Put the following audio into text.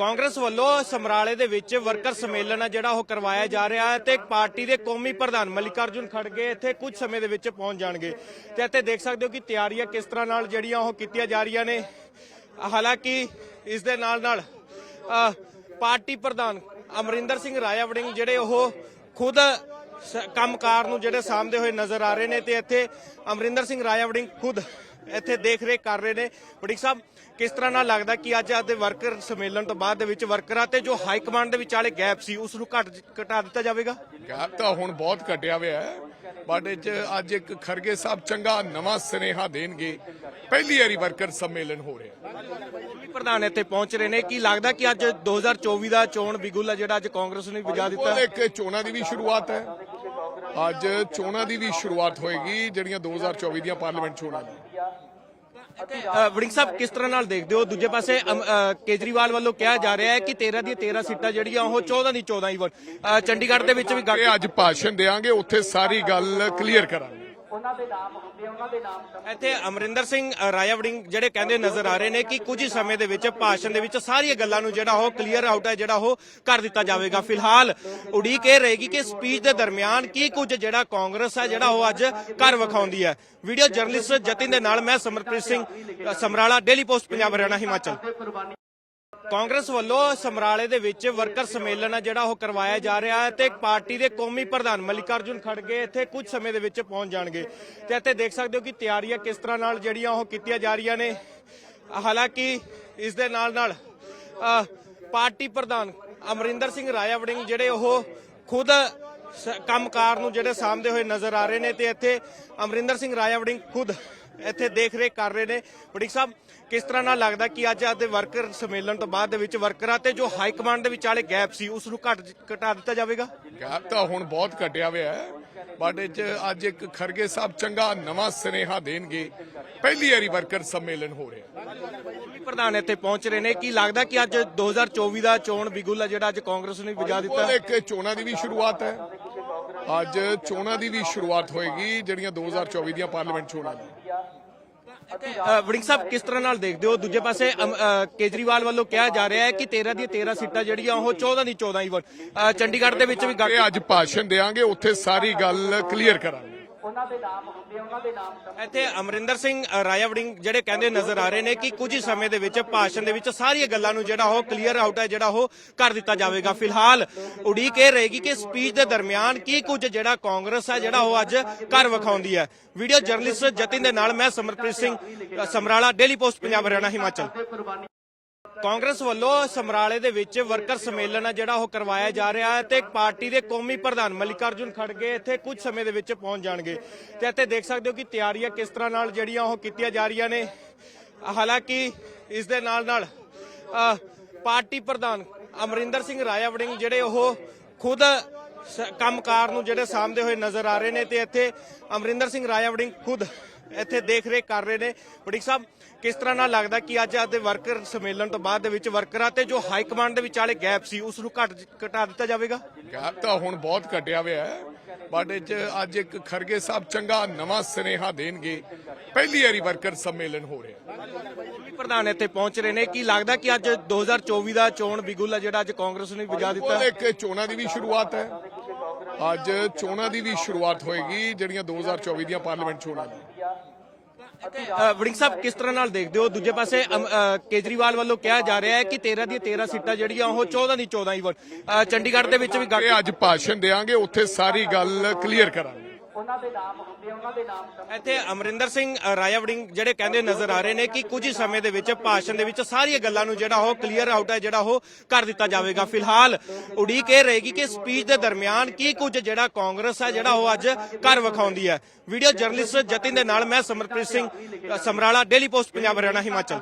ਕਾਂਗਰਸ ਵੱਲੋਂ ਸਮਰਾਲੇ ਦੇ ਵਿੱਚ ਵਰਕਰ ਸੰਮੇਲਨ ਆ ਜਿਹੜਾ ਉਹ ਕਰਵਾਇਆ ਜਾ ਰਿਹਾ ਹੈ ਤੇ ਪਾਰਟੀ ਦੇ ਕੌਮੀ ਪ੍ਰਧਾਨ ਮਲਿਕਾਰਜੁਨ ਖੜਗੇ ਇੱਥੇ ਕੁਝ ਸਮੇਂ ਦੇ ਵਿੱਚ ਪਹੁੰਚ ਜਾਣਗੇ। ਤੇ ਇੱਥੇ ਦੇਖ ਸਕਦੇ ਹੋ ਕਿ ਤਿਆਰੀਆਂ ਕਿਸ ਤਰ੍ਹਾਂ ਨਾਲ ਜਿਹੜੀਆਂ ਉਹ ਕੀਤੀਆਂ ਜਾ ਰਹੀਆਂ ਨੇ। ਹਾਲਾਂਕਿ ਇਸ ਦੇ ਨਾਲ ਨਾਲ ਪਾਰਟੀ ਪ੍ਰਧਾਨ ਅਮਰਿੰਦਰ ਸਿੰਘ ਰਾਇਆ ਵੜਿੰਗ ਜਿਹੜੇ ਉਹ ਖੁਦ ਸ- ਕੰਮਕਾਰ ਨੂੰ ਜਿਹੜੇ ਸਾਹਮਣੇ ਹੋਏ ਨਜ਼ਰ ਆ ਰਹੇ ਨੇ ਤੇ ਇੱਥੇ ਅਮਰਿੰਦਰ ਸਿੰਘ ਰਾਇਆ ਵੜਿੰਗ ਖੁਦ ਇੱਥੇ ਦੇਖ ਰੇਖ ਕਰ ਰਹੇ ਨੇ। ਵੜਿੰਗ ਸਾਹਿਬ ਕਿਸ ਤਰ੍ਹਾਂ ਨਾਲ ਲੱਗਦਾ ਕਿ ਅੱਜ ਅੱਜ ਦੇ ਵਰਕਰ ਸੰਮੇਲਨ ਤੋਂ ਬਾਅਦ ਦੇ ਵਿੱਚ ਵਰਕਰਾਂ ਤੇ ਜੋ ਹਾਈ ਕਮਾਂਡ ਦੇ ਵਿਚਾਲੇ ਗੈਪ ਸੀ ਉਸ ਨੂੰ ਘਟ ਘਟਾ ਦਿੱਤਾ ਜਾਵੇਗਾ? ਗੈਪ ਤਾਂ ਹੁਣ ਬਹੁਤ ਘਟਿਆ ਹੋਇਆ ਹੈ ਬਟ ਅੱਜ ਇੱਕ ਖਰਗੇ ਸਾਹਿਬ ਚੰਗਾ ਨਵਾਂ ਸੁਨੇਹਾ ਦੇਣਗੇ। ਪਹਿਲੀ ਵਾਰੀ ਵਰਕਰ ਸੰਮੇਲਨ ਹੋ ਰਿਹਾ ਪ੍ਰਧਾਨ ਇੱਥੇ ਪਹੁੰਚ ਰਹੇ ਨੇ। ਕੀ ਲੱਗਦਾ ਕਿ ਅੱਜ 2024 ਦਾ ਚੋਣ ਬਿਗੁਲ ਆ ਜਿਹੜਾ ਅੱਜ ਕਾਂਗਰਸ ਨੇ ਵਜਾ ਦਿੱਤਾ? ਇੱਕ ਚੋਣਾਂ ਦੀ ਵੀ ਸ਼ੁਰੂਆਤ ਹੈ। ਅੱਜ ਚੋਣਾਂ ਦੀ ਵੀ ਸ਼ੁਰੂਆਤ ਹੋਏਗੀ ਜਿਹੜੀਆਂ 2024 ਦੀਆਂ ਪਾਰਲੀਮੈਂਟ ਚੋਣਾਂ ਨੇ ਅ, ਵੜਿੰਗ ਸਾਹਿਬ ਕਿਸ ਤਰ੍ਹਾਂ ਨਾਲ ਦੇਖਦੇ ਹੋ? ਦੂਜੇ ਪਾਸੇ ਕੇਜਰੀਵਾਲ ਵੱਲੋਂ ਕਿਹਾ ਜਾ ਰਿਹਾ ਹੈ ਕਿ 13 ਦੀਆਂ 13 ਸੀਟਾਂ ਜਿਹੜੀਆਂ ਉਹ 14 ਦੀ 14 ਹੀ ਅ, ਚੰਡੀਗੜ੍ਹ ਦੇ ਵਿੱਚ ਵੀ ਗੱਲ ਅੱਜ ਭਾਸ਼ਣ ਦੇਾਂਗੇ ਉੱਥੇ ਸਾਰੀ ਗੱਲ ਕਲੀਅਰ ਕਰਾਂਗੇ। ਇੱਥੇ ਅਮਰਿੰਦਰ ਸਿੰਘ ਅ, ਜਿਹੜੇ ਕਹਿੰਦੇ ਨਜ਼ਰ ਆ ਰਹੇ ਨੇ ਕਿ ਕੁਝ ਸਮੇਂ ਦੇ ਵਿੱਚ ਭਾਸ਼ਣ ਦੇ ਵਿੱਚ ਸਾਰੀਆਂ ਗੱਲਾਂ ਨੂੰ ਜਿਹੜਾ ਉਹ ਕਲੀਅਰ ਆਊਟ ਹੈ ਜਿਹੜਾ ਉਹ ਕਰ ਦਿੱਤਾ ਜਾਵੇਗਾ। ਫਿਲਹਾਲ ਉਡੀਕ ਇਹ ਰਹੇਗੀ ਕਿ ਸਪੀਚ ਦੇ ਦਰਮਿਆਨ ਕੀ ਕੁਝ ਜਿਹੜਾ ਕਾਂਗਰਸ ਹੈ ਜਿਹੜਾ ਉਹ ਅੱਜ ਕਰ ਵਿਖਾਉਂਦੀ ਹੈ। ਵੀਡੀਓ ਜਰਨਲਿਸਟ ਜਤਿਨ ਦੇ ਨਾਲ ਮੈਂ ਸਮਰਪ੍ਰੀਤ ਸਿੰਘ ਸਮਰਾਲਾ ਡੇਲੀ ਪੋਸਟ ਪੰਜਾਬ ਹਰਿਆਣਾ ਹਿਮਾਚਲ। ਕਾਂਗਰਸ ਵੱਲੋਂ ਸਮਰਾਲੇ ਦੇ ਵਿੱਚ ਵਰਕਰ ਸੰਮੇਲਨ ਆ ਜਿਹੜਾ ਉਹ ਕਰਵਾਇਆ ਜਾ ਰਿਹਾ ਹੈ ਤੇ ਪਾਰਟੀ ਦੇ ਕੌਮੀ ਪ੍ਰਧਾਨ ਮਲਿਕਾਰਜੁਨ ਖੜਗੇ ਇੱਥੇ ਕੁਝ ਸਮੇਂ ਦੇ ਵਿੱਚ ਪਹੁੰਚ ਜਾਣਗੇ। ਤੇ ਇੱਥੇ ਦੇਖ ਸਕਦੇ ਹੋ ਕਿ ਤਿਆਰੀਆਂ ਕਿਸ ਤਰ੍ਹਾਂ ਨਾਲ ਜਿਹੜੀਆਂ ਉਹ ਕੀਤੀਆਂ ਜਾ ਰਹੀਆਂ ਨੇ। ਹਾਲਾਂਕਿ ਇਸ ਦੇ ਨਾਲ ਨਾਲ ਪਾਰਟੀ ਪ੍ਰਧਾਨ ਅਮਰਿੰਦਰ ਸਿੰਘ ਰਾਇਆ ਵੜਿੰਗ ਜਿਹੜੇ ਉਹ ਖੁਦ ਸ- ਕੰਮਕਾਰ ਨੂੰ ਜਿਹੜੇ ਸਾਹਮਣੇ ਹੋਏ ਨਜ਼ਰ ਆ ਰਹੇ ਨੇ ਤੇ ਇੱਥੇ ਅਮਰਿੰਦਰ ਸਿੰਘ ਰਾਇਆ ਵੜਿੰਗ ਖੁਦ ਇੱਥੇ ਦੇਖ ਰੇਖ ਕਰ ਰਹੇ ਨੇ। ਵੜਿੰਗ ਸਾਹਿਬ ਕਿਸ ਤਰ੍ਹਾਂ ਨਾਲ ਲੱਗਦਾ ਕਿ ਅੱਜ ਅੱਜ ਦੇ ਵਰਕਰ ਸੰਮੇਲਨ ਤੋਂ ਬਾਅਦ ਦੇ ਵਿੱਚ ਵਰਕਰਾਂ ਤੇ ਜੋ ਹਾਈ ਕਮਾਂਡ ਦੇ ਵਿਚਾਲੇ ਗੈਪ ਸੀ ਉਸ ਨੂੰ ਘਟ ਘਟਾ ਦਿੱਤਾ ਜਾਵੇਗਾ? ਗੈਪ ਤਾਂ ਹੁਣ ਬਹੁਤ ਘਟਿਆ ਹੋਇਆ ਹੈ ਬਟ ਅੱਜ ਇੱਕ ਖਰਗੇ ਸਾਹਿਬ ਚੰਗਾ ਨਵਾਂ ਸੁਨੇਹਾ ਦੇਣਗੇ। ਪਹਿਲੀ ਵਾਰੀ ਵਰਕਰ ਸੰਮੇਲਨ ਹੋ ਰਿਹਾ ਪ੍ਰਧਾਨ ਇੱਥੇ ਪਹੁੰਚ ਰਹੇ ਨੇ। ਕੀ ਲੱਗਦਾ ਕਿ ਅੱਜ 2024 ਦਾ ਚੋਣ ਬਿਗੁਲ ਜਿਹੜਾ ਅੱਜ ਕਾਂਗਰਸ ਨੇ ਵਜਾ ਦਿੱਤਾ? ਉਹ ਇੱਕ ਚੋਣਾਂ ਦੀ ਵੀ ਸ਼ੁਰੂਆਤ ਹੈ। ਅੱਜ ਚੋਣਾਂ ਦੀ ਵੀ ਸ਼ੁਰੂਆਤ ਹੋਏਗੀ ਜਿਹੜੀਆਂ 2024 ਦੀਆਂ ਪਾਰਲੀਮੈਂਟ ਚੋਣਾਂ ਨੇ ਵੜਿੰਗ ਸਾਹਿਬ ਕਿਸ ਤਰ੍ਹਾਂ ਨਾਲ ਦੇਖਦੇ ਹੋ? ਦੂਜੇ ਪਾਸੇ ਕੇਜਰੀਵਾਲ ਵੱਲੋਂ ਕਿਹਾ ਜਾ ਰਿਹਾ ਹੈ ਕਿ 13 ਦੀਆਂ 13 ਸੀਟਾਂ ਜਿਹੜੀਆਂ ਉਹ 14 ਦੀ 14 ਹੀ ਅ, ਚੰਡੀਗੜ੍ਹ ਦੇ ਵਿੱਚ ਵੀ ਗੱਲ ਅੱਜ ਭਾਸ਼ਣ ਦੇਾਂਗੇ ਉੱਥੇ ਸਾਰੀ ਗੱਲ ਕਲੀਅਰ ਕਰਾਂਗੇ। ਇੱਥੇ ਅਮਰਿੰਦਰ ਸਿੰਘ ਅ, ਜਿਹੜੇ ਕਹਿੰਦੇ ਨਜ਼ਰ ਆ ਰਹੇ ਨੇ ਕਿ ਕੁਝ ਹੀ ਸਮੇਂ ਦੇ ਵਿੱਚ ਭਾਸ਼ਣ ਦੇ ਵਿੱਚ ਸਾਰੀਆਂ ਗੱਲਾਂ ਨੂੰ ਜਿਹੜਾ ਉਹ ਕਲੀਅਰ ਆਊਟ ਹੈ ਜਿਹੜਾ ਉਹ ਕਰ ਦਿੱਤਾ ਜਾਵੇਗਾ। ਫਿਲਹਾਲ ਉਡੀਕ ਇਹ ਰਹੇਗੀ ਕਿ ਸਪੀਚ ਦੇ ਦਰਮਿਆਨ ਕੀ ਕੁਝ ਜਿਹੜਾ ਕਾਂਗਰਸ ਹੈ ਜਿਹੜਾ ਉਹ ਅੱਜ ਕਰ ਵਿਖਾਉਂਦੀ ਹੈ। ਵੀਡੀਓ ਜਰਨਲਿਸਟ ਜਤਿਨ ਦੇ ਨਾਲ ਮੈਂ ਸਮਰਪ੍ਰੀਤ ਸਿੰਘ ਅ, ਸਮਰਾਲਾ ਡੇਲੀ ਪੋਸਟ ਪੰਜਾਬ ਹਰਿਆਣਾ ਹਿਮਾਚਲ। ਕਾਂਗਰਸ ਵੱਲੋਂ ਸਮਰਾਲੇ ਦੇ ਵਿੱਚ ਵਰਕਰ ਸੰਮੇਲਨ ਆ ਜਿਹੜਾ ਉਹ ਕਰਵਾਇਆ ਜਾ ਰਿਹਾ ਹੈ ਤੇ ਪਾਰਟੀ ਦੇ ਕੌਮੀ ਪ੍ਰਧਾਨ ਮਲਿਕਾਰਜੁਨ ਖੜਗੇ ਇੱਥੇ ਕੁਝ ਸਮੇਂ ਦੇ ਵਿੱਚ ਪਹੁੰਚ ਜਾਣਗੇ। ਤੇ ਇੱਥੇ ਦੇਖ ਸਕਦੇ ਹੋ ਕਿ ਤਿਆਰੀਆਂ ਕਿਸ ਤਰ੍ਹਾਂ ਨਾਲ ਜਿਹੜੀਆਂ ਉਹ ਕੀਤੀਆਂ ਜਾ ਰਹੀਆਂ ਨੇ। ਹਾਲਾਂਕਿ ਇਸ ਦੇ ਨਾਲ ਨਾਲ ਪਾਰਟੀ ਪ੍ਰਧਾਨ ਅਮਰਿੰਦਰ ਸਿੰਘ ਰਾਇਆ ਵੜਿੰਗ ਜਿਹੜੇ ਉਹ ਖੁਦ ਸ- ਕੰਮਕਾਰ ਨੂੰ ਜਿਹੜੇ ਸਾਹਮਣੇ ਹੋਏ ਨਜ਼ਰ ਆ ਰਹੇ ਨੇ ਤੇ ਇੱਥੇ ਅਮਰਿੰਦਰ ਸਿੰਘ ਰਾਇਆ ਵੜਿੰਗ ਖੁਦ ਇੱਥੇ ਦੇਖ ਰੇਖ ਕਰ ਰਹੇ ਨੇ। ਵੜਿੰਗ ਸਾਹਿਬ ਕਿਸ ਤਰ੍ਹਾਂ ਨਾਲ ਲੱਗਦਾ ਕਿ ਅੱਜ ਅੱਜ ਦੇ ਵਰਕਰ ਸੰਮੇਲਨ ਤੋਂ ਬਾਅਦ ਦੇ ਵਿੱਚ ਵਰਕਰਾਂ ਤੇ ਜੋ ਹਾਈ ਕਮਾਂਡ ਦੇ ਵਿਚਾਲੇ ਗੈਪ ਸੀ ਉਸ ਨੂੰ ਘਟ ਘਟਾ ਦਿੱਤਾ ਜਾਵੇਗਾ? ਗੈਪ ਤਾਂ ਹੁਣ ਬਹੁਤ ਘਟਿਆ ਹੋਇਆ ਹੈ ਬਟ ਇਹ ਅੱਜ ਇੱਕ ਖਰਗੇ ਸਾਹਿਬ ਚੰਗਾ ਨਵਾਂ ਸੁਨੇਹਾ ਦੇਣਗੇ। ਪਹਿਲੀ ਵਾਰੀ ਵਰਕਰ ਸੰਮੇਲਨ ਹੋ ਰਿਹਾ ਪ੍ਰਧਾਨ ਇੱਥੇ ਪਹੁੰਚ ਰਹੇ ਨੇ। ਕੀ ਲੱਗਦਾ ਕਿ ਅੱਜ 2024 ਦਾ ਚੋਣ ਬਿਗੁਲ ਆ ਜਿਹੜਾ ਅੱਜ ਕਾਂਗਰਸ ਨੇ ਵਜਾ ਦਿੱਤਾ? ਉਹ ਇੱਕ ਚੋਣਾਂ ਦੀ ਵੀ ਸ਼ੁਰੂਆਤ ਹੈ। ਅੱਜ ਚੋਣਾਂ ਦੀ ਵੀ ਸ਼ੁਰੂਆਤ ਹੋਏਗੀ ਜਿਹੜੀਆਂ 2024 ਦੀਆਂ ਪਾਰਲੀਮੈਂਟ ਚੋਣਾਂ ਨੇ ਅ, ਵੜਿੰਗ ਸਾਹਿਬ ਕਿਸ ਤਰ੍ਹਾਂ ਨਾਲ ਦੇਖਦੇ ਹੋ? ਦੂਜੇ ਪਾਸੇ ਕੇਜਰੀਵਾਲ ਵੱਲੋਂ ਕਿਹਾ ਜਾ ਰਿਹਾ ਹੈ ਕਿ 13 ਦੀਆਂ 13 ਸੀਟਾਂ ਜਿਹੜੀਆਂ ਉਹ 14 ਦੀ 14 ਹੀ ਚੰਡੀਗੜ੍ਹ ਦੇ ਵਿੱਚ ਵੀ ਅੱਜ ਭਾਸ਼ਣ ਦੇਾਂਗੇ ਉੱਥੇ ਸਾਰੀ ਗੱਲ ਕਲੀਅਰ ਕਰਾਂਗੇ। ਇੱਥੇ ਅਮਰਿੰਦਰ ਸਿੰਘ ਅ, ਰਾਇਆ ਵੜਿੰਗ ਜਿਹੜੇ ਕਹਿੰਦੇ ਨਜ਼ਰ ਆ ਰਹੇ ਨੇ ਕਿ ਕੁਝ ਹੀ ਸਮੇਂ ਦੇ ਵਿੱਚ ਭਾਸ਼ਣ ਦੇ ਵਿੱਚ ਸਾਰੀਆਂ ਗੱਲਾਂ ਨੂੰ ਜਿਹੜਾ ਉਹ ਕਲੀਅਰ ਆਊਟ ਹੈ ਜਿਹੜਾ ਉਹ ਕਰ ਦਿੱਤਾ ਜਾਵੇਗਾ। ਫਿਲਹਾਲ ਉਡੀਕ ਇਹ ਰਹੇਗੀ ਕਿ ਸਪੀਚ ਦੇ ਦਰਮਿਆਨ ਕੀ ਕੁਝ ਜਿਹੜਾ ਕਾਂਗਰਸ ਹੈ ਜਿਹੜਾ ਉਹ ਅੱਜ ਕਰ ਵਿਖਾਉਂਦੀ ਹੈ। ਵੀਡੀਓ ਜਰਨਲਿਸਟ ਜਤਿਨ ਦੇ ਨਾਲ ਮੈਂ ਸਮਰਪ੍ਰੀਤ ਸਿੰਘ ਸਮਰਾਲਾ ਡੇਲੀ ਪੋਸਟ ਪੰਜਾਬ ਹਰਿਆਣਾ ਹਿਮਾਚਲ।